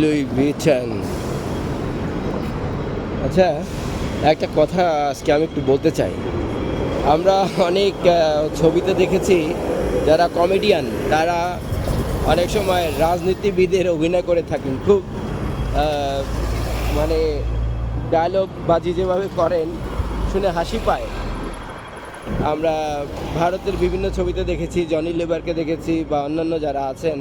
Louis Vuitton আচ্ছা একটা কথা আজকে আমি একটু বলতে চাই। আমরা অনেক ছবিতে দেখেছি যারা কমেডিয়ান তারা অনেক সময় রাজনীতিবিদের অভিনয় করে থাকেন। খুব মানে ডায়লগ বাজি যেভাবে করেন, শুনে হাসি পায়। আমরা ভারতের বিভিন্ন ছবিতে দেখেছি, জনি লেবারকে দেখেছি বা অন্যান্য যারা আছেন,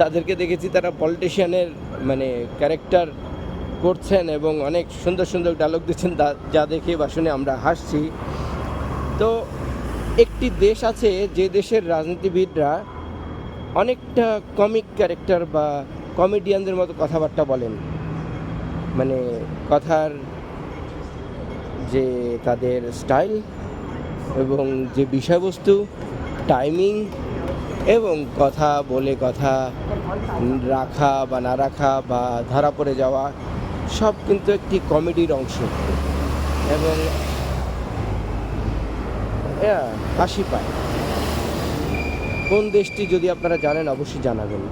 তাদেরকে দেখেছি, তারা পলিটিশিয়ানের মানে ক্যারেক্টার করছেন এবং অনেক সুন্দর সুন্দর ডায়লগ দিচ্ছেন যা দেখে বা শুনে আমরা হাসছি। তো একটি দেশ আছে, যে দেশের রাজনীতিবিদরা অনেকটা কমিক ক্যারেক্টার বা কমেডিয়ানদের মতো কথাবার্তা বলেন। মানে কথার যে তাদের স্টাইল এবং যে বিষয়বস্তু, টাইমিং এবং কথা বলে কথা রাখা বা না রাখা বা ধরা পড়ে যাওয়া, সব কিন্তু একটি কমেডির অংশ। এবং হাসি পায়। কোন দেশটি যদি আপনারা জানেন, অবশ্যই জানাবেন।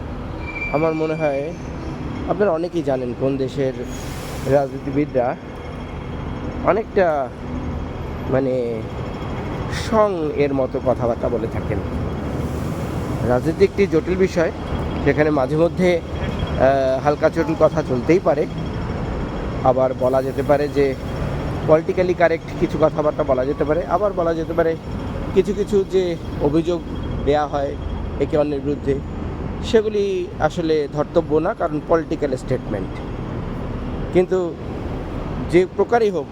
আমার মনে হয় আপনারা অনেকেই জানেন কোন দেশের রাজনীতিবিদরা অনেকটা মানে সং এর মতো কথাবার্তা বলে থাকেন। রাজনীতি একটি জটিল বিষয় সেখানে মাঝে মধ্যে হালকা চটিল কথা চলতেই পারে। আবার বলা যেতে পারে যে পলিটিক্যালি কারেক্ট কিছু কথাবার্তা বলা যেতে পারে। আবার বলা যেতে পারে, কিছু কিছু যে অভিযোগ দেয়া হয় একে অন্যের বিরুদ্ধে, সেগুলি আসলে ধর্তব্য না, কারণ পলিটিক্যাল স্টেটমেন্ট কিন্তু যে প্রকারই হোক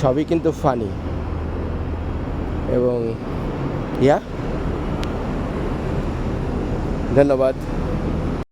সবই কিন্তু ফানি এবং ইয়া? ধন্যবাদ।